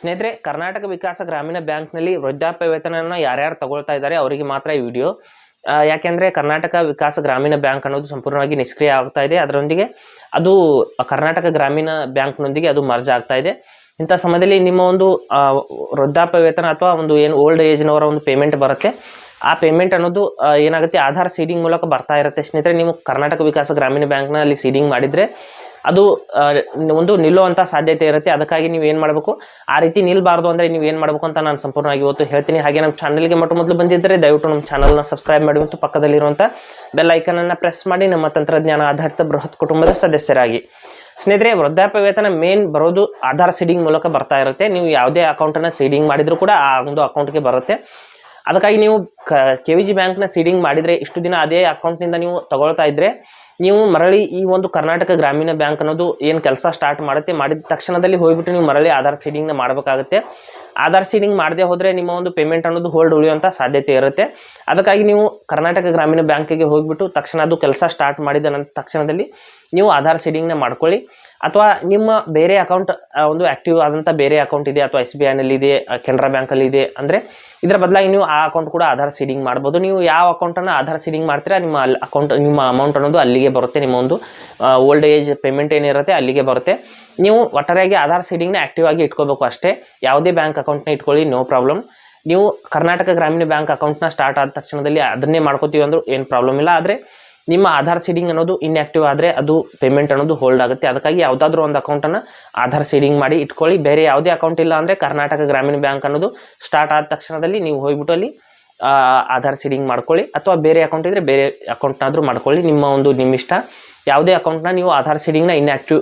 ಸ್ನೇಹಿತರೆ, ಕರ್ನಾಟಕ ವಿಕಾಸ ಗ್ರಾಮೀಣ ಬ್ಯಾಂಕ್ನಲ್ಲಿ ವೃದ್ಧಾಪ್ಯ ವೇತನವನ್ನು ಯಾರ್ಯಾರು ತಗೊಳ್ತಾ ಇದ್ದಾರೆ ಅವರಿಗೆ ಮಾತ್ರ ಈ ವಿಡಿಯೋ ಯಾಕೆಂದರೆ ಕರ್ನಾಟಕ ವಿಕಾಸ ಗ್ರಾಮೀಣ ಬ್ಯಾಂಕ್ ಅನ್ನೋದು ಸಂಪೂರ್ಣವಾಗಿ ನಿಷ್ಕ್ರಿಯ ಆಗ್ತಾ ಇದೆ. ಅದರೊಂದಿಗೆ ಅದು ಕರ್ನಾಟಕ ಗ್ರಾಮೀಣ ಬ್ಯಾಂಕ್ನೊಂದಿಗೆ ಅದು ಮರ್ಜ್ ಆಗ್ತಾ ಇದೆ. ಇಂಥ ಸಮಯದಲ್ಲಿ ನಿಮ್ಮ ಒಂದು ವೃದ್ಧಾಪ್ಯ ವೇತನ ಅಥವಾ ಒಂದು ಏನು ಓಲ್ಡ್ ಏಜ್ನವರ ಒಂದು ಪೇಮೆಂಟ್ ಬರುತ್ತೆ. ಆ ಪೇಮೆಂಟ್ ಅನ್ನೋದು ಏನಾಗುತ್ತೆ, ಆಧಾರ್ ಸೀಡಿಂಗ್ ಮೂಲಕ ಬರ್ತಾ ಇರುತ್ತೆ. ಸ್ನೇಹಿತರೆ, ನೀವು ಕರ್ನಾಟಕ ವಿಕಾಸ ಗ್ರಾಮೀಣ ಬ್ಯಾಂಕ್ನಲ್ಲಿ ಸೀಡಿಂಗ್ ಮಾಡಿದ್ರೆ ಅದು ಒಂದು ನಿಲ್ಲುವಂಥ ಸಾಧ್ಯತೆ ಇರುತ್ತೆ. ಅದಕ್ಕಾಗಿ ನೀವು ಏನು ಮಾಡಬೇಕು? ಆ ರೀತಿ ನಿಲ್ಲಬಾರ್ದು ಅಂದರೆ ನೀವು ಏನು ಮಾಡಬೇಕು ಅಂತ ನಾನು ಸಂಪೂರ್ಣವಾಗಿ ಇವತ್ತು ಹೇಳ್ತೀನಿ. ಹಾಗೆ ನಮ್ಮ ಚಾನಲ್ಗೆ ಮೊಟ್ಟ ಮೊದಲು ಬಂದಿದ್ದರೆ ದಯವಿಟ್ಟು ನಮ್ಮ ಚಾನಲ್ನ ಸಬ್ಸ್ಕ್ರೈಬ್ ಮಾಡಿ ಮತ್ತು ಪಕ್ಕದಲ್ಲಿರುವಂಥ ಬೆಲ್ ಐಕನನ್ನು ಪ್ರೆಸ್ ಮಾಡಿ ನಮ್ಮ ತಂತ್ರಜ್ಞಾನ ಆಧಾರಿತ ಬೃಹತ್ ಕುಟುಂಬದ ಸದಸ್ಯರಾಗಿ. ಸ್ನೇಹಿತರೆ ವೃದ್ಧಾಪ್ಯ ವೇತನ ಮೇನ್ ಬರೋದು ಆಧಾರ್ ಸೀಡಿಂಗ್ ಮೂಲಕ ಬರ್ತಾ ಇರುತ್ತೆ. ನೀವು ಯಾವುದೇ ಅಕೌಂಟನ್ನು ಸೀಡಿಂಗ್ ಮಾಡಿದರೂ ಕೂಡ ಆ ಒಂದು ಅಕೌಂಟ್ಗೆ ಬರುತ್ತೆ. ಅದಕ್ಕಾಗಿ ನೀವು ಕೆ ವಿ ಜಿ ಬ್ಯಾಂಕ್ನ ಸೀಡಿಂಗ್ ಮಾಡಿದರೆ ಇಷ್ಟು ದಿನ ಅದೇ ಅಕೌಂಟ್ನಿಂದ ನೀವು ತಗೊಳ್ತಾ ಇದ್ರೆ ನೀವು ಮರಳಿ ಈ ಒಂದು ಕರ್ನಾಟಕ ಗ್ರಾಮೀಣ ಬ್ಯಾಂಕ್ ಅನ್ನೋದು ಏನು ಕೆಲಸ ಸ್ಟಾರ್ಟ್ ಮಾಡುತ್ತೆ, ಮಾಡಿದ ತಕ್ಷಣದಲ್ಲಿ ಹೋಗಿಬಿಟ್ಟು ನೀವು ಮರಳಿ ಆಧಾರ್ ಸೀಡಿಂಗ್ನ ಮಾಡಬೇಕಾಗುತ್ತೆ. ಆಧಾರ್ ಸೀಡಿಂಗ್ ಮಾಡದೆ ಹೋದರೆ ನಿಮ್ಮ ಒಂದು ಪೇಮೆಂಟ್ ಅನ್ನೋದು ಹೋಲ್ಡ್ ಉಳಿಯುವಂಥ ಸಾಧ್ಯತೆ ಇರುತ್ತೆ. ಅದಕ್ಕಾಗಿ ನೀವು ಕರ್ನಾಟಕ ಗ್ರಾಮೀಣ ಬ್ಯಾಂಕಿಗೆ ಹೋಗ್ಬಿಟ್ಟು ತಕ್ಷಣ ಅದು ಕೆಲಸ ಸ್ಟಾರ್ಟ್ ಮಾಡಿದ ತಕ್ಷಣದಲ್ಲಿ ನೀವು ಆಧಾರ್ ಸೀಡಿಂಗ್ನ ಮಾಡ್ಕೊಳ್ಳಿ. ಅಥವಾ ನಿಮ್ಮ ಬೇರೆ ಅಕೌಂಟ್ ಒಂದು ಆಕ್ಟಿವ್ ಆದಂಥ ಬೇರೆ ಅಕೌಂಟ್ ಇದೆ, ಅಥವಾ ಎಸ್ ಬಿ ಐನಲ್ಲಿ ಇದೆ ಕೆನರಾ ಬ್ಯಾಂಕಲ್ಲಿ ಇದೆ ಅಂದರೆ ಇದರ ಬದಲಾಗಿ ನೀವು ಆ ಅಕೌಂಟ್ ಕೂಡ ಆಧಾರ್ ಸೀಡಿಂಗ್ ಮಾಡ್ಬೋದು. ನೀವು ಯಾವ ಅಕೌಂಟನ್ನು ಆಧಾರ್ ಸೀಡಿಂಗ್ ಮಾಡ್ತೀರಾ, ನಿಮ್ಮ ಅಕೌಂಟ್ ನಿಮ್ಮ ಅಮೌಂಟ್ ಅನ್ನೋದು ಅಲ್ಲಿಗೆ ಬರುತ್ತೆ. ನಿಮ್ಮ ಒಂದು ಓಲ್ಡ್ ಏಜ್ ಪೇಮೆಂಟ್ ಏನಿರುತ್ತೆ ಅಲ್ಲಿಗೆ ಬರುತ್ತೆ. ನೀವು ಒಟ್ಟಾರೆಯಾಗಿ ಆಧಾರ್ ಸೀಡಿಂಗ್ನ ಆಕ್ಟಿವ್ ಆಗಿ ಇಟ್ಕೋಬೇಕು ಅಷ್ಟೇ. ಯಾವುದೇ ಬ್ಯಾಂಕ್ ಅಕೌಂಟ್ನ ಇಟ್ಕೊಳ್ಳಿ ನೋ ಪ್ರಾಬ್ಲಮ್ ನೀವು ಕರ್ನಾಟಕ ಗ್ರಾಮೀಣ ಬ್ಯಾಂಕ್ ಅಕೌಂಟ್ನ ಸ್ಟಾರ್ಟ್ ಆದ ತಕ್ಷಣದಲ್ಲಿ ಅದನ್ನೇ ಮಾಡ್ಕೋತೀವಿ ಅಂದರೂ ಏನು ಪ್ರಾಬ್ಲಮ್ ಇಲ್ಲ. ಆದರೆ ನಿಮ್ಮ ಆಧಾರ್ ಸೀಡಿಂಗ್ ಅನ್ನೋದು ಇನ್ಆಕ್ಟಿವ್ ಆದರೆ ಅದು ಪೇಮೆಂಟ್ ಅನ್ನೋದು ಹೋಲ್ಡ್ ಆಗುತ್ತೆ. ಅದಕ್ಕಾಗಿ ಯಾವುದಾದ್ರೂ ಒಂದು ಅಕೌಂಟನ್ನು ಆಧಾರ್ ಸೀಡಿಂಗ್ ಮಾಡಿ ಇಟ್ಕೊಳ್ಳಿ. ಬೇರೆ ಯಾವುದೇ ಅಕೌಂಟ್ ಇಲ್ಲ ಅಂದರೆ ಕರ್ನಾಟಕ ಗ್ರಾಮೀಣ ಬ್ಯಾಂಕ್ ಅನ್ನೋದು ಸ್ಟಾರ್ಟ್ ಆದ ತಕ್ಷಣದಲ್ಲಿ ನೀವು ಹೋಗ್ಬಿಟ್ಟು ಅಲ್ಲಿ ಆಧಾರ್ ಸೀಡಿಂಗ್ ಮಾಡ್ಕೊಳ್ಳಿ. ಅಥವಾ ಬೇರೆ ಅಕೌಂಟ್ ಇದ್ದರೆ ಬೇರೆ ಅಕೌಂಟ್ನಾದರೂ ಮಾಡ್ಕೊಳ್ಳಿ. ನಿಮ್ಮ ಒಂದು ನಿಮ್ಮಿಷ್ಟ ಯಾವುದೇ ಅಕೌಂಟ್ನ ನೀವು ಆಧಾರ್ ಸೀಡಿಂಗ್ನ ಇನ್ಆಕ್ಟಿವ್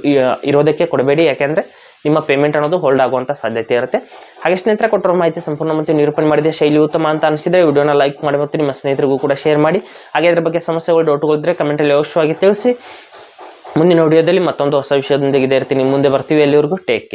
ಇರೋದಕ್ಕೆ ಕೊಡಬೇಡಿ. ಯಾಕೆಂದರೆ ನಿಮ್ಮ ಪೇಮೆಂಟ್ ಅನ್ನೋದು ಹೋಲ್ಡ್ ಆಗುವಂಥ ಸಾಧ್ಯತೆ ಇರುತ್ತೆ. ಹಾಗೆ ಸ್ನೇಹಿತರ, ಕೊಟ್ಟಿರೋ ಮಾಹಿತಿ ಸಂಪೂರ್ಣ ಮತ್ತು ನಿರೂಪಣೆ ಮಾಡಿದೆ ಶೈಲಿ ಉತ್ತಮ ಅಂತ ಅನಿಸಿದರೆ ವಿಡಿಯೋನ ಲೈಕ್ ಮಾಡಿ ಮತ್ತು ನಿಮ್ಮ ಸ್ನೇಹಿತರಿಗೂ ಕೂಡ ಶೇರ್ ಮಾಡಿ. ಹಾಗೆ ಅದರ ಬಗ್ಗೆ ಸಮಸ್ಯೆಗಳು ಡೌಟ್ಗಳಿದ್ರೆ ಕಮೆಂಟಲ್ಲಿ ಅವಶ್ಯವಾಗಿ ತಿಳಿಸಿ. ಮುಂದಿನ ವಿಡಿಯೋದಲ್ಲಿ ಮತ್ತೊಂದು ಹೊಸ ವಿಷಯದೊಂದಿಗೆ ಇದೇ ಇರ್ತೀನಿ ಮುಂದೆ ಬರ್ತೀವಿ. ಎಲ್ಲಿವರೆಗೂ ಟೇಕ್